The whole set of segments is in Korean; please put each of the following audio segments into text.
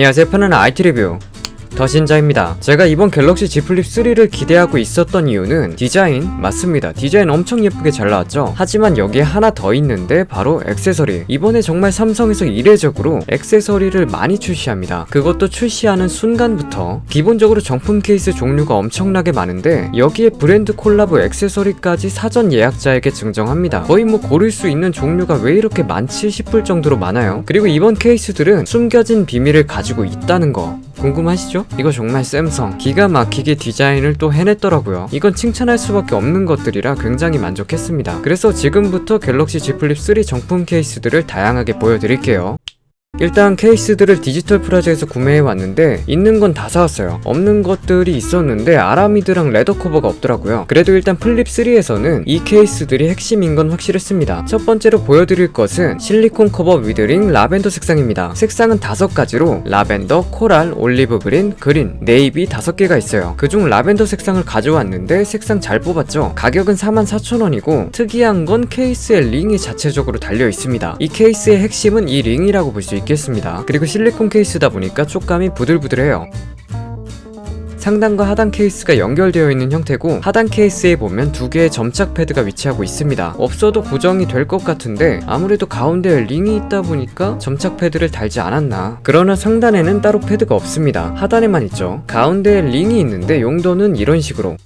안녕하세요. 편안한 IT 리뷰 더신자입니다. 제가 이번 갤럭시 Z 플립 3를 기대하고 있었던 이유는 디자인 맞습니다. 디자인 엄청 예쁘게 잘 나왔죠. 하지만 여기에 하나 더 있는데 바로 액세서리. 이번에 정말 삼성에서 이례적으로 액세서리를 많이 출시합니다. 그것도 출시하는 순간부터 기본적으로 정품 케이스 종류가 엄청나게 많은데 여기에 브랜드 콜라보 액세서리까지 사전 예약자에게 증정합니다. 거의 뭐 고를 수 있는 종류가 왜 이렇게 많지 싶을 정도로 많아요. 그리고 이번 케이스들은 숨겨진 비밀을 가지고 있다는 거 궁금하시죠? 이거 정말 샘성 기가 막히게 디자인을 또 해냈더라고요. 이건 칭찬할 수밖에 없는 것들이라 굉장히 만족했습니다. 그래서 지금부터 갤럭시 Z 플립 3 정품 케이스들을 다양하게 보여드릴게요. 일단 케이스들을 디지털 프라자에서 구매해 왔는데 있는 건 다 사왔어요. 없는 것들이 있었는데 아라미드랑 레더 커버가 없더라고요. 그래도 일단 플립 3에서는 이 케이스들이 핵심인 건 확실했습니다. 첫 번째로 보여드릴 것은 실리콘 커버 위드링 라벤더 색상입니다. 색상은 다섯 가지로 라벤더, 코랄, 올리브 그린, 그린, 네이비 다섯 개가 있어요. 그중 라벤더 색상을 가져왔는데 색상 잘 뽑았죠. 가격은 44,000원이고 특이한 건 케이스에 링이 자체적으로 달려 있습니다. 이 케이스의 핵심은 이 링이라고 볼 수 있겠 습니다. 그리고 실리콘 케이스다 보니까 촉감이 부들부들해요. 상단과 하단 케이스가 연결되어 있는 형태고 하단 케이스에 보면 두 개의 점착 패드가 위치하고 있습니다. 없어도 고정이 될 것 같은데 아무래도 가운데에 링이 있다 보니까 점착 패드를 달지 않았나. 그러나 상단에는 따로 패드가 없습니다. 하단에만 있죠. 가운데에 링이 있는데 용도는 이런 식으로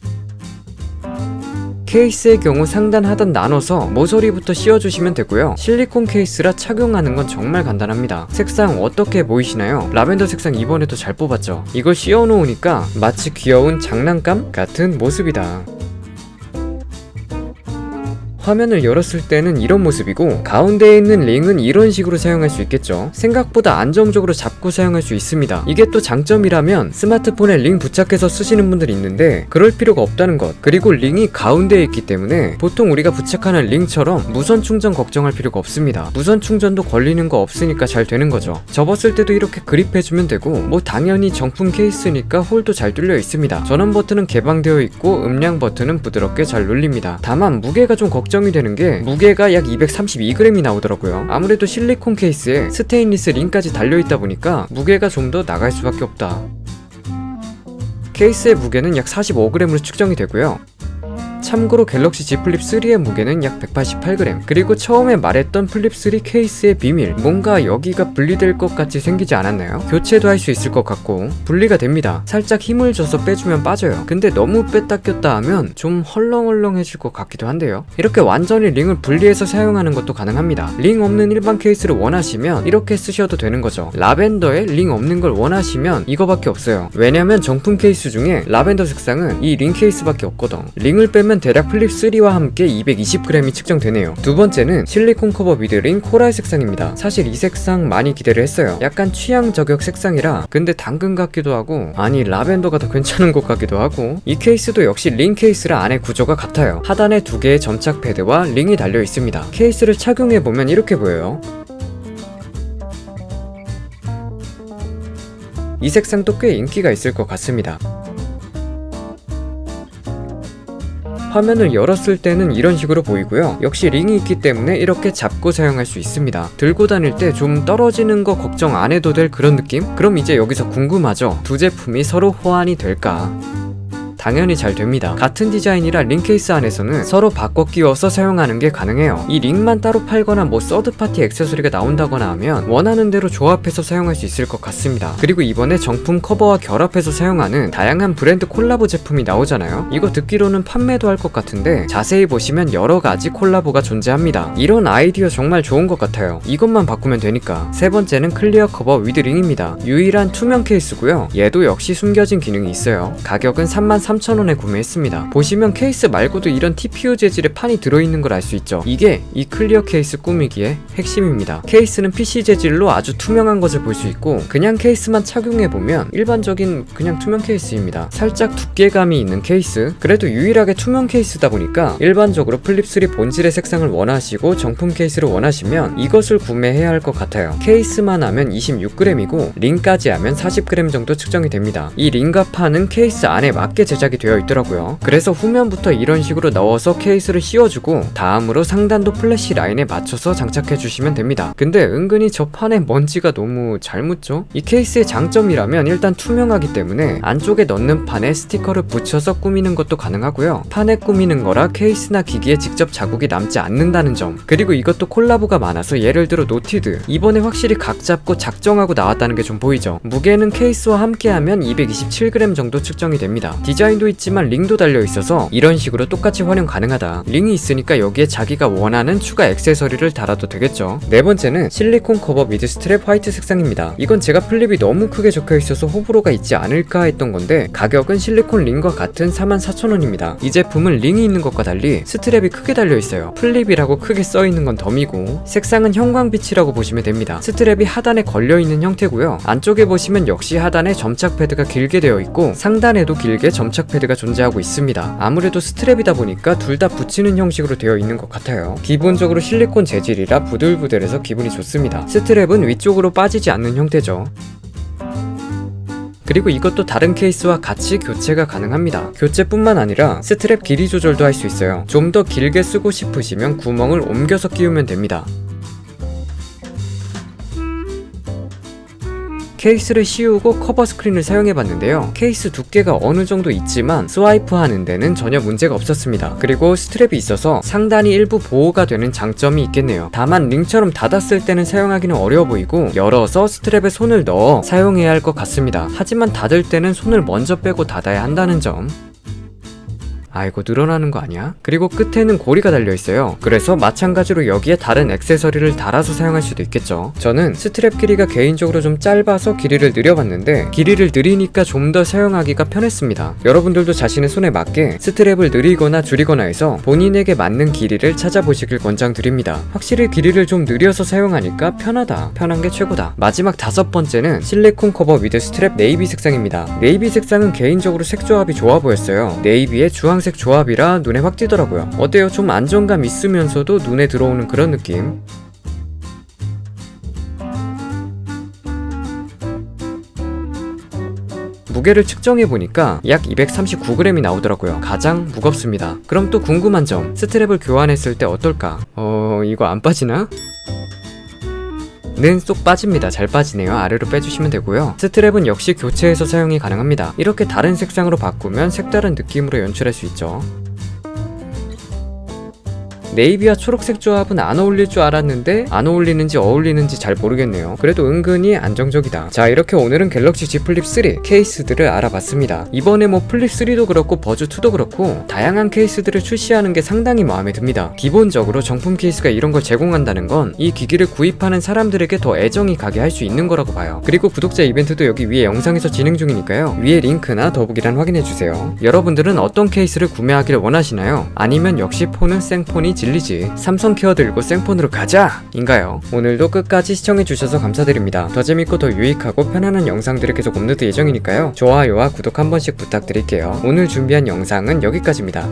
케이스의 경우 상단 하단 나눠서 모서리부터 씌워주시면 되고요. 실리콘 케이스라 착용하는 건 정말 간단합니다. 색상 어떻게 보이시나요? 라벤더 색상 이번에도 잘 뽑았죠. 이걸 씌워놓으니까 마치 귀여운 장난감 같은 모습이다. 화면을 열었을 때는 이런 모습이고 가운데에 있는 링은 이런 식으로 사용할 수 있겠죠. 생각보다 안정적으로 잡고 사용할 수 있습니다. 이게 또 장점이라면 스마트폰에 링 부착해서 쓰시는 분들이 있는데 그럴 필요가 없다는 것. 그리고 링이 가운데에 있기 때문에 보통 우리가 부착하는 링처럼 무선 충전 걱정할 필요가 없습니다. 무선 충전도 걸리는 거 없으니까 잘 되는 거죠. 접었을 때도 이렇게 그립해주면 되고 뭐 당연히 정품 케이스니까 홀도 잘 뚫려 있습니다. 전원 버튼은 개방되어 있고 음량 버튼은 부드럽게 잘 눌립니다. 다만 무게가 좀 걱정 걱정이 되는 게 무게가 약 232g이 나오더라고요. 아무래도 실리콘 케이스에 스테인리스 링까지 달려있다 보니까 무게가 좀 더 나갈 수밖에 없다. 케이스의 무게는 약 45g으로 측정이 되고요. 참고로 갤럭시 Z 플립 3의 무게는 약 188g. 그리고 처음에 말했던 플립 3 케이스의 비밀. 뭔가 여기가 분리될 것 같이 생기지 않았나요? 교체도 할 수 있을 것 같고 분리가 됩니다. 살짝 힘을 줘서 빼주면 빠져요. 근데 너무 뺐다 꼈다 하면 좀 헐렁헐렁해질 것 같기도 한데요. 이렇게 완전히 링을 분리해서 사용하는 것도 가능합니다. 링 없는 일반 케이스를 원하시면 이렇게 쓰셔도 되는 거죠. 라벤더에 링 없는 걸 원하시면 이거밖에 없어요. 왜냐면 정품 케이스 중에 라벤더 색상은 이 링 케이스밖에 없거든. 링을 빼면 대략 플립 3와 함께 220g이 측정되네요. 두 번째는 실리콘 커버 미드링 코랄 색상입니다. 사실 이 색상 많이 기대를 했어요. 약간 취향 저격 색상이라 근데 당근 같기도 하고 아니 라벤더가 더 괜찮은 것 같기도 하고 이 케이스도 역시 링 케이스라 안에 구조가 같아요. 하단에 두 개의 점착 패드와 링이 달려 있습니다. 케이스를 착용해 보면 이렇게 보여요. 이 색상도 꽤 인기가 있을 것 같습니다. 화면을 열었을 때는 이런 식으로 보이고요. 역시 링이 있기 때문에 이렇게 잡고 사용할 수 있습니다. 들고 다닐 때 좀 떨어지는 거 걱정 안 해도 될 그런 느낌? 그럼 이제 여기서 궁금하죠? 두 제품이 서로 호환이 될까? 당연히 잘 됩니다. 같은 디자인이라 링 케이스 안에서는 서로 바꿔 끼워서 사용하는 게 가능해요. 이 링만 따로 팔거나 뭐 서드파티 액세서리가 나온다거나 하면 원하는 대로 조합해서 사용할 수 있을 것 같습니다. 그리고 이번에 정품 커버와 결합해서 사용하는 다양한 브랜드 콜라보 제품이 나오잖아요. 이거 듣기로는 판매도 할 것 같은데 자세히 보시면 여러 가지 콜라보가 존재합니다. 이런 아이디어 정말 좋은 것 같아요. 이것만 바꾸면 되니까. 세 번째는 클리어 커버 위드 링입니다. 유일한 투명 케이스고요. 얘도 역시 숨겨진 기능이 있어요. 가격은 3 3,000원에 구매했습니다. 보시면 케이스 말고도 이런 TPU 재질의 판이 들어있는 걸 알 수 있죠. 이게 이 클리어 케이스 꾸미기의 핵심입니다. 케이스는 PC 재질로 아주 투명한 것을 볼 수 있고 그냥 케이스만 착용해보면 일반적인 그냥 투명 케이스입니다. 살짝 두께감이 있는 케이스 그래도 유일하게 투명 케이스다 보니까 일반적으로 플립3 본질의 색상을 원하시고 정품 케이스를 원하시면 이것을 구매해야 할 것 같아요. 케이스만 하면 26g이고 링까지 하면 40g 정도 측정이 됩니다. 이 링과 판은 케이스 안에 맞게 제작 제작이 되어 있더라고요. 그래서 후면부터 이런 식으로 넣어서 케이스를 씌워주고 다음으로 상단도 플래시 라인에 맞춰서 장착해 주시면 됩니다. 근데 은근히 저 판에 먼지가 너무 잘 묻죠? 이 케이스의 장점이라면 일단 투명하기 때문에 안쪽에 넣는 판에 스티커를 붙여서 꾸미는 것도 가능하고요. 판에 꾸미는 거라 케이스나 기기에 직접 자국이 남지 않는다는 점. 그리고 이것도 콜라보가 많아서 예를 들어 노티드. 이번에 확실히 각 잡고 작정하고 나왔다는 게 좀 보이죠. 무게는 케이스와 함께하면 227g 정도 측정이 됩니다. 디자인 도 있지만 링도 달려 있어서 이런 식으로 똑같이 활용 가능하다. 링이 있으니까 여기에 자기가 원하는 추가 액세서리를 달아도 되겠죠. 네 번째는 실리콘 커버 미드 스트랩 화이트 색상입니다. 이건 제가 플립이 너무 크게 적혀 있어서 호불호가 있지 않을까 했던 건데 가격은 실리콘 링과 같은 44,000원입니다. 이 제품은 링이 있는 것과 달리 스트랩이 크게 달려 있어요. 플립이라고 크게 써 있는 건 덤이고 색상은 형광빛이라고 보시면 됩니다. 스트랩이 하단에 걸려 있는 형태고요. 안쪽에 보시면 역시 하단에 점착 패드가 길게 되어 있고 상단에도 길게 점착 패드가 존재하고 있습니다. 아무래도 스트랩이다 보니까 둘 다 붙이는 형식으로 되어 있는 것 같아요. 기본적으로 실리콘 재질이라 부들부들해서 기분이 좋습니다. 스트랩은 위쪽으로 빠지지 않는 형태죠. 그리고 이것도 다른 케이스와 같이 교체가 가능합니다. 교체뿐만 아니라 스트랩 길이 조절도 할 수 있어요. 좀 더 길게 쓰고 싶으시면 구멍을 옮겨서 끼우면 됩니다. 케이스를 씌우고 커버 스크린을 사용해봤는데요. 케이스 두께가 어느 정도 있지만 스와이프 하는 데는 전혀 문제가 없었습니다. 그리고 스트랩이 있어서 상단이 일부 보호가 되는 장점이 있겠네요. 다만 링처럼 닫았을 때는 사용하기는 어려워 보이고 열어서 스트랩에 손을 넣어 사용해야 할 것 같습니다. 하지만 닫을 때는 손을 먼저 빼고 닫아야 한다는 점. 아이고 늘어나는 거 아니야? 그리고 끝에는 고리가 달려 있어요. 그래서 마찬가지로 여기에 다른 액세서리를 달아서 사용할 수도 있겠죠. 저는 스트랩 길이가 개인적으로 좀 짧아서 길이를 늘려봤는데 길이를 늘리니까 좀 더 사용하기가 편했습니다. 여러분들도 자신의 손에 맞게 스트랩을 늘리거나 줄이거나 해서 본인에게 맞는 길이를 찾아보시길 권장드립니다. 확실히 길이를 좀 늘려서 사용하니까 편하다. 편한 게 최고다. 마지막 다섯 번째는 실리콘 커버 위드 스트랩 네이비 색상입니다. 네이비 색상은 개인적으로 색 조합이 좋아 보였어요. 네이비의 주황 색 조합이라 눈에 확 띄더라고요. 어때요? 좀 안정감 있으면서도 눈에 들어오는 그런 느낌? 무게를 측정해 보니까 약 239g이 나오더라고요. 가장 무겁습니다. 그럼 또 궁금한 점, 스트랩을 교환했을 때 어떨까? 어, 이거 안 빠지나? 는쏙 빠집니다. 잘 빠지네요. 아래로 빼주시면 되고요. 스트랩은 역시 교체해서 사용이 가능합니다. 이렇게 다른 색상으로 바꾸면 색다른 느낌으로 연출할 수 있죠. 네이비와 초록색 조합은 안 어울릴 줄 알았는데 안 어울리는지 어울리는지 잘 모르겠네요. 그래도 은근히 안정적이다. 자 이렇게 오늘은 갤럭시 Z 플립 3 케이스들을 알아봤습니다. 이번에 뭐 플립 3도 그렇고 버즈 2도 그렇고 다양한 케이스들을 출시하는 게 상당히 마음에 듭니다. 기본적으로 정품 케이스가 이런 걸 제공한다는 건 이 기기를 구입하는 사람들에게 더 애정이 가게 할 수 있는 거라고 봐요. 그리고 구독자 이벤트도 여기 위에 영상에서 진행 중이니까요. 위에 링크나 더보기란 확인해 주세요. 여러분들은 어떤 케이스를 구매하길 원하시나요? 아니면 역시 폰은 생폰이 질리지. 삼성 케어 들고 생폰으로 가자! 인가요? 오늘도 끝까지 시청해주셔서 감사드립니다. 더 재밌고 더 유익하고 편안한 영상들을 계속 업로드 예정이니까요. 좋아요와 구독 한 번씩 부탁드릴게요. 오늘 준비한 영상은 여기까지입니다.